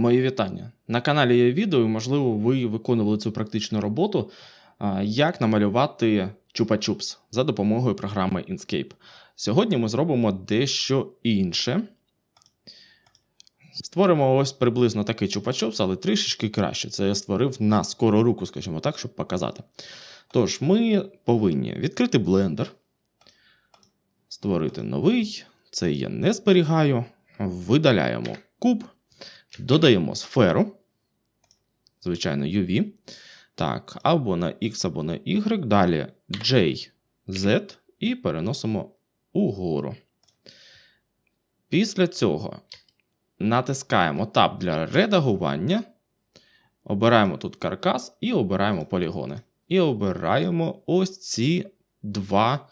Мої вітання. На каналі є відео, і, можливо, ви виконували цю практичну роботу, як намалювати чупа-чупс за допомогою програми Inkscape. Сьогодні ми зробимо дещо інше. Створимо ось приблизно такий чупа-чупс, але трішечки краще. Це я створив на скору руку, скажімо так, щоб показати. Тож, ми повинні відкрити блендер, створити новий. Це я не зберігаю. Видаляємо куб. Додаємо сферу, звичайно, UV. Так, або на X, або на Y. Далі J, Z і переносимо угору. Після цього натискаємо Tab для редагування. Обираємо тут каркас і обираємо полігони. І обираємо ось ці два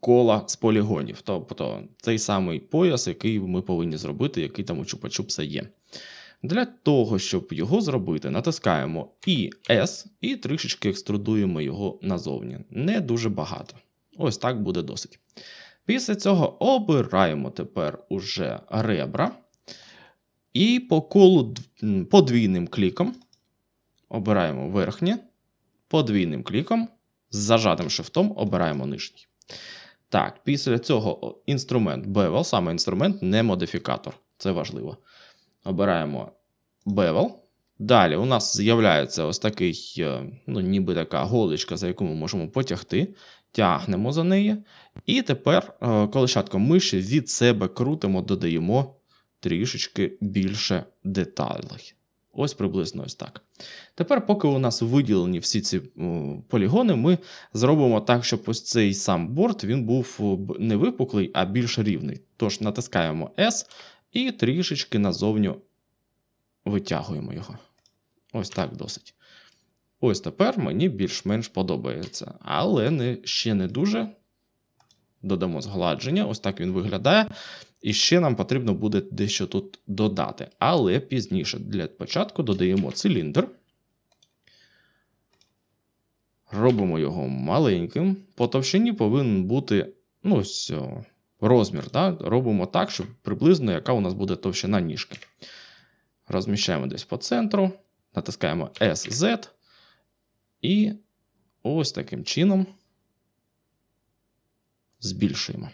кола з полігонів. Тобто цей самий пояс, який ми повинні зробити, який там у чупа-чупса є. Для того, щоб його зробити, натискаємо і S і трішечки екструдуємо його назовні. Не дуже багато. Ось так буде досить. Після цього обираємо тепер уже ребра. І по колу подвійним кліком обираємо верхнє, подвійним кліком, з зажатим шифтом обираємо нижній. Так, після цього інструмент Bevel, саме інструмент, не модифікатор. Це важливо. Обираємо Bevel. Далі у нас з'являється ось такий, е, ну, ніби така голочка, за яку ми можемо потягти. Тягнемо за неї. І тепер е, колишатком миші від себе крутимо, додаємо трішечки більше деталей. Ось приблизно ось так. Тепер, поки у нас виділені всі ці полігони, ми зробимо так, щоб ось цей сам борт він був не випуклий, а більш рівний. Тож натискаємо S і трішечки назовню витягуємо його. Ось так досить. Ось тепер мені більш-менш подобається. Але не, ще не дуже. Додамо згладження, ось так він виглядає. І ще нам потрібно буде дещо тут додати. Але пізніше для початку додаємо циліндр. Робимо його маленьким. По товщині повинен бути ну, ось, розмір. Да? Робимо так, щоб приблизно яка у нас буде товщина ніжки. Розміщаємо десь по центру, натискаємо SZ. І ось таким чином збільшуємо.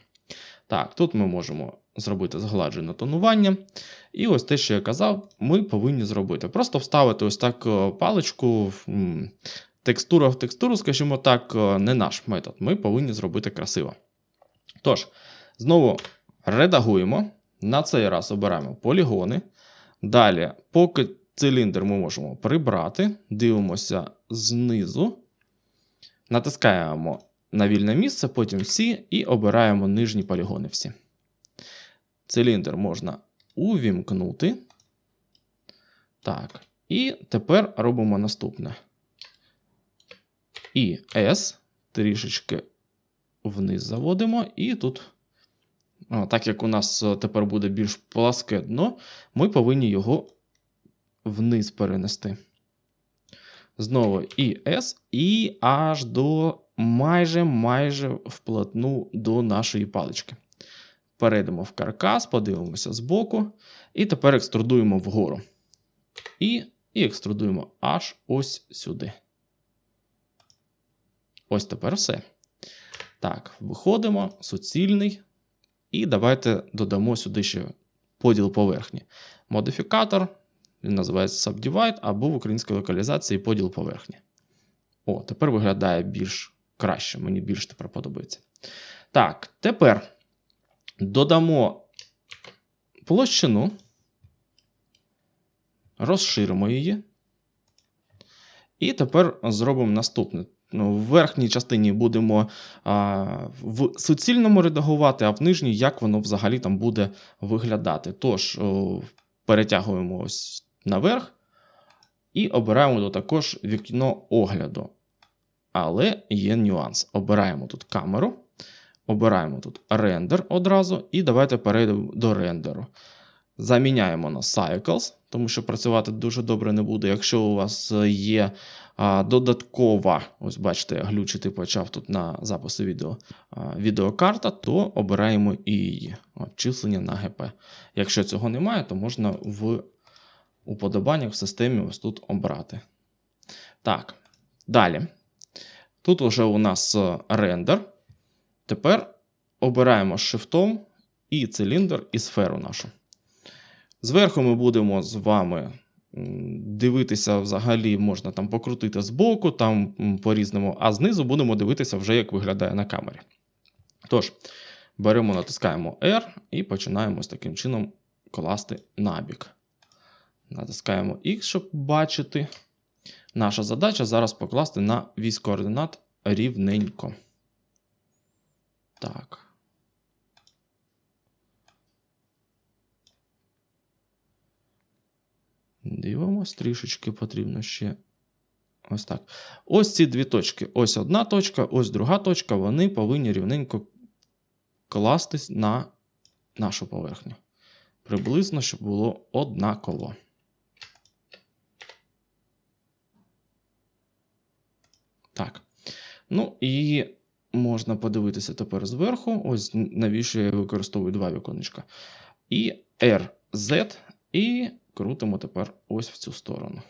Так, тут ми можемо зробити згладжене тонування. І ось те, що я казав, ми повинні зробити. Просто вставити ось так е, паличку, текстура в текстуру, скажімо так, е, не наш метод. Ми повинні зробити красиво. Тож, знову редагуємо. На цей раз обираємо полігони. Далі, поки циліндр ми можемо прибрати, дивимося знизу, натискаємо на вільне місце, потім всі, і обираємо нижні полігони всі. Циліндр можна увімкнути. Так. І тепер робимо наступне. І S трішечки вниз заводимо, і тут, так як у нас е, тепер буде більш пласке дно, ми повинні його вниз перенести. Знову і S, і аж до майже майже вплотну до нашої палички. Перейдемо в каркас, подивимося збоку. І тепер екструдуємо вгору. І і екструдуємо аж ось сюди. Ось тепер все. Так, виходимо, суцільний. І давайте додамо сюди ще поділ поверхні. Модифікатор, він називається Subdivide, або в українській локалізації поділ поверхні. О, тепер виглядає більш краще. Мені більш тепер подобається. Так, тепер додамо площину, розширимо її. І тепер зробимо наступне. Ну, в верхній частині будемо а, в суцільному редагувати, а в нижній, як воно взагалі там буде виглядати. Тож, о, перетягуємо ось наверх і обираємо тут також вікно огляду. Але є нюанс. Обираємо тут камеру, обираємо тут рендер одразу, і давайте перейдемо до рендеру. Заміняємо на Cycles, тому що працювати дуже добре не буде. Якщо у вас є а, додаткова, ось бачите, я глючити почав тут на запису відео а, відеокарта, то обираємо і її. От, числення на ГП. Якщо цього немає, то можна в уподобаннях в системі ось тут обрати. Так, далі. Тут вже у нас е, рендер. Тепер обираємо шифтом і циліндр, і сферу нашу. Зверху ми будемо з вами дивитися взагалі, можна там покрутити збоку, там по-різному, а знизу будемо дивитися вже, як виглядає на камері. Тож, беремо, натискаємо R і починаємо з таким чином класти набік. Натискаємо X, щоб бачити. Наша задача зараз покласти на вісь координат рівненько. Так. Дивимось, трішечки потрібно ще. Ось так. Ось ці дві точки. Ось одна точка, ось друга точка. Вони повинні рівненько кластись на нашу поверхню. Приблизно, щоб було однаково. Так. Ну і можна подивитися тепер зверху. Ось навіщо я використовую два віконечка. І RZ, і крутимо тепер ось в цю сторону.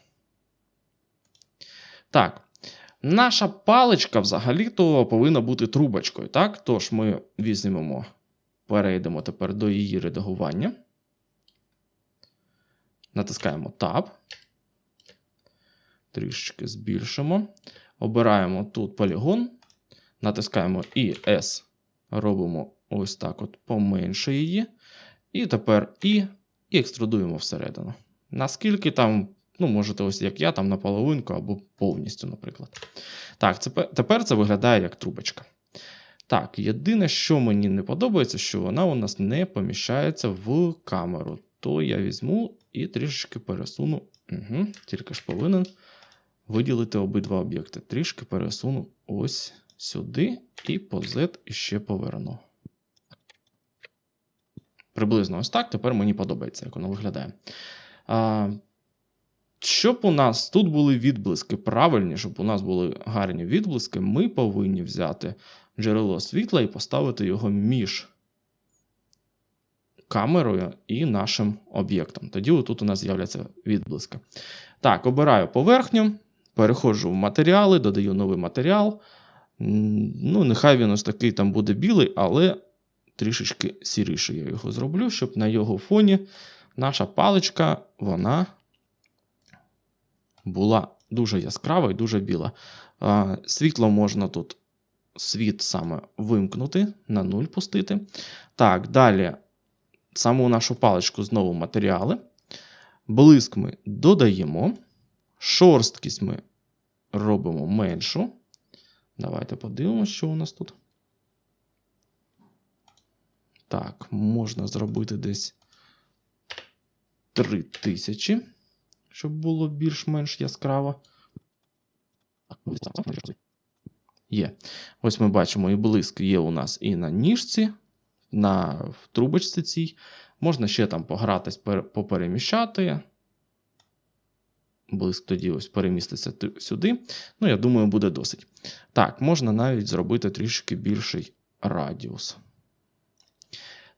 Так. Наша паличка взагалі-то повинна бути трубочкою. так? Тож ми візьмемо, перейдемо тепер до її редагування. Натискаємо Tab. Трішечки збільшимо. Обираємо тут полігон. Натискаємо і S. Робимо ось так от поменше її. І тепер І і екструдуємо всередину. Наскільки там, ну, можете, ось як я, там на половинку або повністю, наприклад. Так, це, тепер це виглядає як трубочка. Так, єдине, що мені не подобається, що вона у нас не поміщається в камеру. То я візьму і трішечки пересуну. Угу, Тільки ж повинен виділити обидва об'єкти. Трішки пересуну ось сюди і по Z іще поверну. Приблизно ось так. Тепер мені подобається, як воно виглядає. А, Щоб у нас тут були відблиски правильні, щоб у нас були гарні відблиски, ми повинні взяти джерело світла і поставити його між камерою і нашим об'єктом. Тоді тут у нас з'являться відблиски. Так, обираю поверхню, переходжу в матеріали, додаю новий матеріал. Ну, Нехай він ось такий там буде білий, але трішечки сіріше я його зроблю, щоб на його фоні наша паличка вона була дуже яскрава і дуже біла. Світло можна тут світ саме вимкнути, на нуль пустити. Так, далі саму нашу паличку знову матеріали. Блиск ми додаємо. Шорсткість ми робимо меншу. Давайте подивимося, що у нас тут. Так, можна зробити десь 3000, щоб було більш-менш яскраво. Є. Ось ми бачимо, і блиск є у нас і на ніжці, на в трубочці цій. Можна ще там погратись, попереміщати. Блиск тоді ось переміститься сюди. Ну, я думаю, буде досить. Так, можна навіть зробити трішки більший радіус.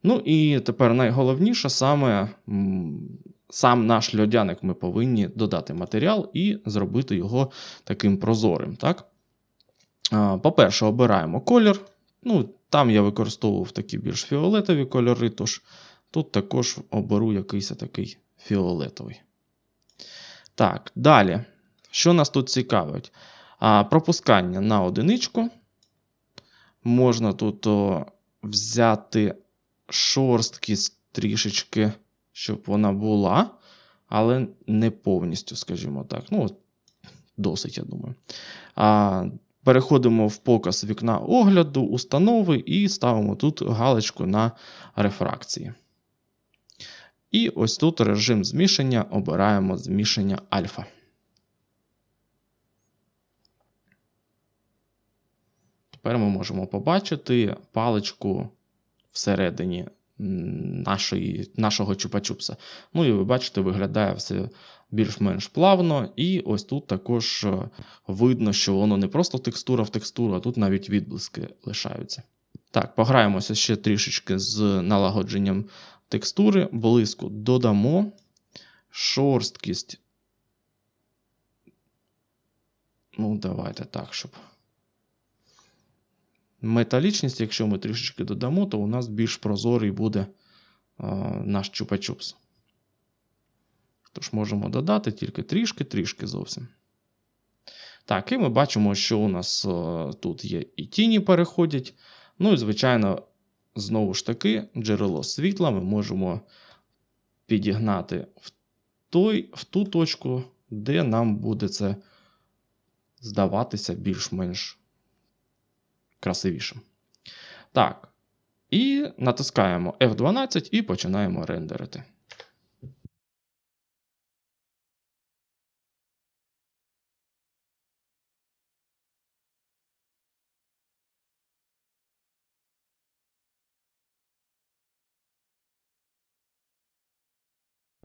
Ну і тепер найголовніше саме сам наш льодяник ми повинні додати матеріал і зробити його таким прозорим. так? По-перше, обираємо колір. Ну, Там я використовував такі більш фіолетові кольори, тож тут також оберу якийсь такий фіолетовий. Так, далі. Що нас тут цікавить? А, Пропускання на одиничку. Можна тут о, взяти шорсткість трішечки, щоб вона була, але не повністю, скажімо так. Ну, досить, я думаю. А, Переходимо в показ вікна огляду, установи і ставимо тут галочку на рефракції. І ось тут режим змішання обираємо змішання альфа. Тепер ми можемо побачити паличку всередині нашої, нашого чупа-чупса. Ну і ви бачите, виглядає все більш-менш плавно. І ось тут також е, видно, що воно не просто текстура в текстуру, а тут навіть відблиски лишаються. Так, пограємося ще трішечки з налагодженням текстури, блиску додамо. шорсткість. Ну, давайте так, щоб. Металічність, якщо ми трішечки додамо, то у нас більш прозорий буде а, наш чупа-чупс. Тож можемо додати тільки трішки, трішки зовсім. Так, і ми бачимо, що у нас е, тут є і тіні переходять. Ну і, звичайно, знову ж таки, джерело світла ми можемо підігнати в, той, в ту точку, де нам буде це здаватися більш-менш красивішим. Так. І натискаємо F12 і починаємо рендерити.